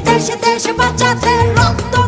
দেশে দেশে দেশে বাঁচাতে রক্ত